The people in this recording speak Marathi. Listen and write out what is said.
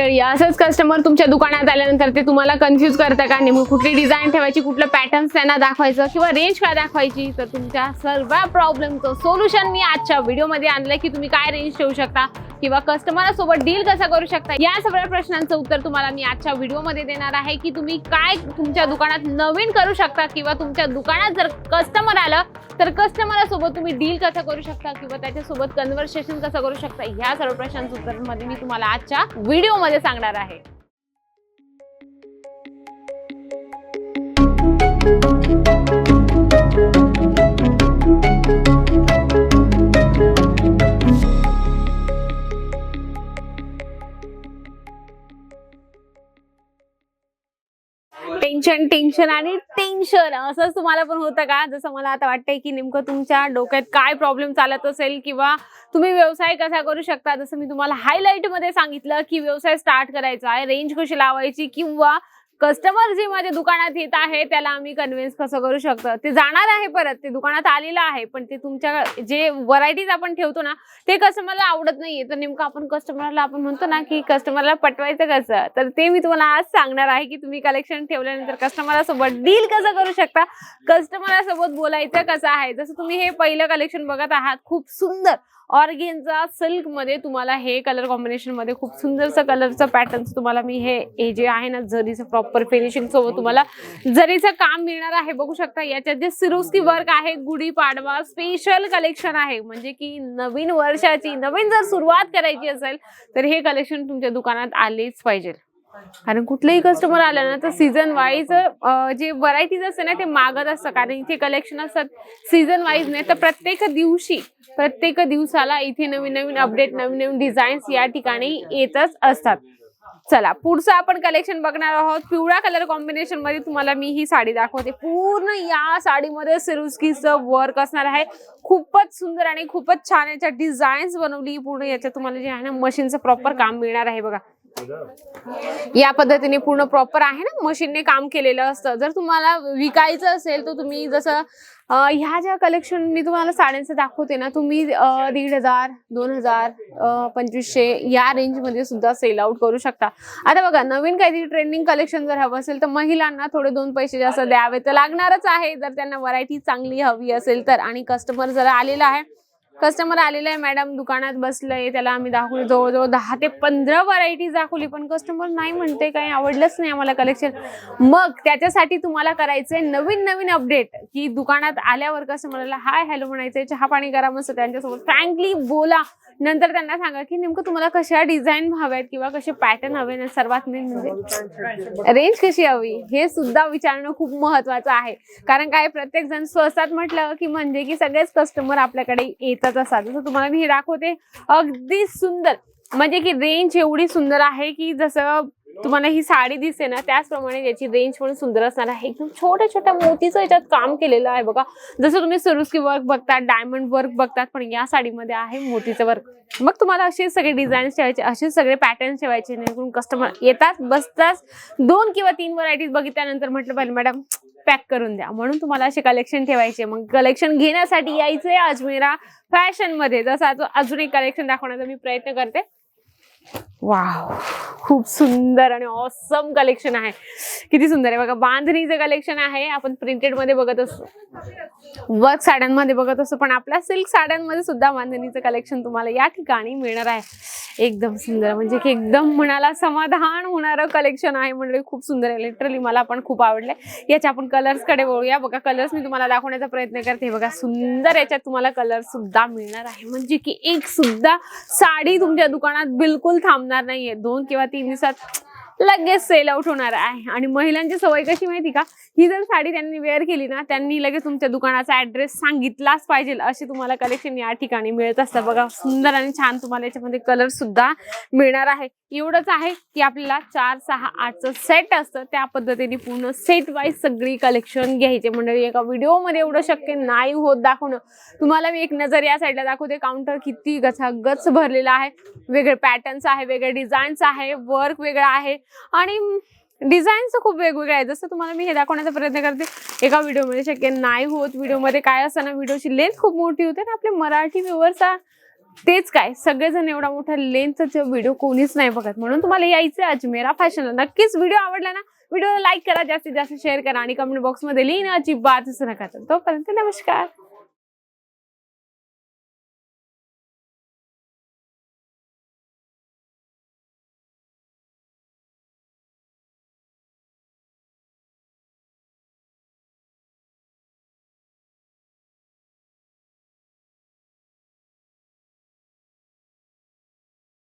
मंडळी असंच कस्टमर तुमच्या दुकानात आल्यानंतर ते तुम्हाला कन्फ्युज करतं का? नेमकं कुठली डिझाईन ठेवायची कुठलं पॅटर्न्स त्यांना दाखवायचं किंवा रेंज काय दाखवायची? तर तुमच्या सर्व प्रॉब्लेमचं सोल्युशन मी आजच्या व्हिडिओमध्ये आणलं की तुम्ही काय रेंज ठेवू शकता? किंवा कस्टमरसोबत डील कसा करू शकता? या सगळ्या प्रश्नांचं उत्तर तुम्हाला मी आजच्या व्हिडिओमध्ये देणार आहे की तुम्ही काय तुमच्या दुकानात नवीन करू शकता किंवा तुमच्या दुकानात जर कस्टमर आलं तर कस्टमरसोबत तुम्ही डील कसं करू शकता किंवा त्याच्यासोबत कन्व्हर्सेशन कसं करू शकता? ह्या सर्व प्रश्नांचं उत्तरमध्ये मी तुम्हाला आजच्या व्हिडिओमध्ये सांगणार आहे. टेन्शन टेन्शन आणि टेन्शन असंच तुम्हाला पण होतं का? जसं मला आता वाटतंय की नेमकं तुमच्या डोक्यात काय प्रॉब्लेम चालत असेल किंवा तुम्ही व्यवसाय कसा करू शकता? जसं मी तुम्हाला हायलाईटमध्ये सांगितलं की व्यवसाय स्टार्ट करायचा आहे. रेंज कशी लावायची किंवा कस्टमर जे माझ्या दुकानात येत आहे त्याला आम्ही कन्व्हिन्स कसं करू शकतो? ते जाणार आहे परत ते दुकानात आलेलं आहे पण ते तुमच्या जे व्हरायटीज आपण ठेवतो ना ते कस्टमरला आवडत नाहीये. तर नेमकं आपण कस्टमरला आपण म्हणतो ना की कस्टमरला पटवायचं कसं? तर ते मी तुम्हाला आज सांगणार आहे की तुम्ही कलेक्शन ठेवल्यानंतर कस्टमर सोबत डील कसं करू शकता? कस्टमर सोबत बोलायचं कसं आहे? जसं तुम्ही हे पहिलं कलेक्शन बघत आहात खूप सुंदर ऑर्गेनचा सिल्कमध्ये तुम्हाला हे कलर कॉम्बिनेशनमध्ये खूप सुंदरचं कलरचं पॅटर्न तुम्हाला मी हे हे जे आहे ना जरीचं प्रॉपर फिनिशिंग सोबत तुम्हाला जरीचं काम मिळणार आहे बघू शकता. याच्यात जे सिरोस्की वर्क आहे गुढी पाडवा स्पेशल कलेक्शन आहे. म्हणजे की नवीन वर्षाची नवीन जर सुरुवात करायची असेल तर हे कलेक्शन तुमच्या दुकानात आलेच पाहिजे. कारण कुठलंही कस्टमर आलं ना तर सीझन वाईज जे व्हरायटीज असते ना ते मागत असतं कारण इथे कलेक्शन असतात सीझन वाईज नाही तर प्रत्येक दिवशी प्रत्येक दिवसाला इथे नवीन नवीन अपडेट नवीन नवीन डिझाईन्स या ठिकाणी येतच असतात. चला पुढचं आपण कलेक्शन बघणार आहोत. पिवळ्या कलर कॉम्बिनेशनमध्ये तुम्हाला मी ही साडी दाखवते. पूर्ण या साडीमध्ये सिरुस्कीचं वर्क असणार आहे. खूपच सुंदर आणि खूपच छान याच्या डिझाईन्स बनवली पूर्ण. याच्यात तुम्हाला जे आहे ना मशीनचं प्रॉपर काम मिळणार आहे बघा. या पद्धतीने पूर्ण प्रॉपर आहे ना? मशीनने काम केलेलं असतं. जर तुम्हाला विकायचं असेल तर तुम्ही जसं ह्या ज्या कलेक्शन मी तुम्हाला साड्यांचं दाखवते ना तुम्ही दीड हजार दोन हजार पंचवीसशे या रेंजमध्ये सुद्धा सेल आउट करू शकता. आता बघा नवीन काहीतरी ट्रेंडिंग कलेक्शन जर हवं असेल तर महिलांना थोडे दोन पैसे जास्त द्यावे तर लागणारच आहे. जर त्यांना व्हरायटी चांगली हवी असेल तर. आणि कस्टमर जर आलेला आहे कस्टमर आलेला आहे मॅडम दुकानात बसलंय त्याला आम्ही दाखवली जवळजवळ दहा ते पंधरा व्हरायटीज दाखवली पण कस्टमर नाही म्हणते काही आवडलंच नाही आम्हाला कलेक्शन मग त्याच्यासाठी तुम्हाला करायचंय नवीन नवीन अपडेट की दुकानात आल्यावर कस्टमरला हाय हॅलो म्हणायचंय चहा पाणी करा मस्त त्यांच्यासोबत. फ्रँकली बोला. नंतर त्यांना सांगा की नेमकं तुम्हाला कशा डिझाईन हव्यात किंवा कसे पॅटर्न हवे ना सर्वात मेन म्हणजे रेंज कशी हवी हे सुद्धा विचारणं खूप महत्वाचं आहे. कारण काय प्रत्येक जण स्वस्तात म्हटलं की म्हणजे की सगळेच कस्टमर आपल्याकडे येतात. येतच असाल जसं तुम्हाला मी हे दाखवते. अगदी सुंदर. म्हणजे की रेंज एवढी सुंदर आहे की जसं तुम्हाला ही साडी दिसते ना त्याचप्रमाणे याची रेंज पण सुंदर असणार आहे. एकदम छोट्या छोट्या मोतीचं याच्यात काम केलेलं आहे बघा. जसं तुम्ही सरुस्की वर्क बघतात डायमंड वर्क बघतात पण या साडीमध्ये आहे मोतीचं वर्क मग तुम्हाला असे सगळे डिझाईन्स ठेवायचे असे सगळे पॅटर्न ठेवायचे जेणेकरून कस्टमर येतात बसताच दोन किंवा तीन व्हरायटीज बघितल्यानंतर म्हटलं पाहिजे मॅडम पॅक करून द्या. म्हणून तुम्हाला असे कलेक्शन ठेवायचे. मग कलेक्शन घेण्यासाठी यायचंय अजमेरा फॅशनमध्ये. जसं आज- अजून एक कलेक्शन दाखवण्याचा मी प्रयत्न करते. वाव खूप सुंदर आणि ऑसम कलेक्शन आहे. किती सुंदर आहे बघा. बांधणीचं कलेक्शन आहे. आपण प्रिंटेडमध्ये बघत असतो वर्क साड्यांमध्ये बघत असतो पण आपल्या सिल्क साड्यांमध्ये सुद्धा बांधणीचं कलेक्शन तुम्हाला या ठिकाणी मिळणार आहे. एकदम सुंदर. म्हणजे की एकदम म्हणाला समाधान होणारं कलेक्शन आहे म्हणजे खूप सुंदर आहे. लिटरली मला पण खूप आवडले याच्या आपण कलर्सकडे वळूया. बघा कलर्स मी तुम्हाला दाखवण्याचा प्रयत्न करते. बघा सुंदर याच्यात तुम्हाला कलर सुद्धा मिळणार आहे. म्हणजे की एक सुद्धा साडी तुमच्या दुकानात बिलकुल थांबणार नाहीये. दोन किंवा तीन दिवसात लगेच सेल आउट होणार आहे. आणि महिलांची सवय कशी माहिती का? ही जर साडी त्यांनी वेअर केली ना त्यांनी लगेच तुमच्या दुकानाचा ऍड्रेस सांगितलाच पाहिजे. अशी तुम्हाला कलेक्शन या ठिकाणी मिळत असतं बघा सुंदर आणि छान तुम्हाला याच्यामध्ये कलर सुद्धा मिळणार आहे. एवढंच आहे की आपल्याला चार सहा आठचं सेट असतं. त्या पद्धतीने पूर्ण सेट वाईज सगळी कलेक्शन घ्यायचे. म्हणजे एका व्हिडिओमध्ये एवढं शक्य नाही होत दाखवणं. तुम्हाला मी एक नजर या साईडला दाखवते. काउंटर किती गचागच भरलेला आहे. वेगळे पॅटर्न्स आहे वेगळे डिझाईन्स आहे वर्क वेगळं आहे. आणि डिझाईन्स खूप वेगवेगळे आहे जसं तुम्हाला मी हे दाखवण्याचा प्रयत्न करते. एका व्हिडिओमध्ये शक्य नाही होत. व्हिडिओमध्ये काय असतं ना व्हिडिओची लेंथ खूप मोठी होते. ना आपले मराठी व्ह्युअर्सचा तेच काय सगळेजण एवढा मोठा लेन्थचा व्हिडिओ कोणीच नाही बघत. म्हणून तुम्हाला यायचं आहे अजमेरा फॅशनला नक्कीच व्हिडिओ आवडला ना व्हिडिओला लाईक करा जास्तीत जास्त शेअर करा आणि कमेंट बॉक्समध्ये लिहिणं अजिबात नका. तर तोपर्यंत नमस्कार.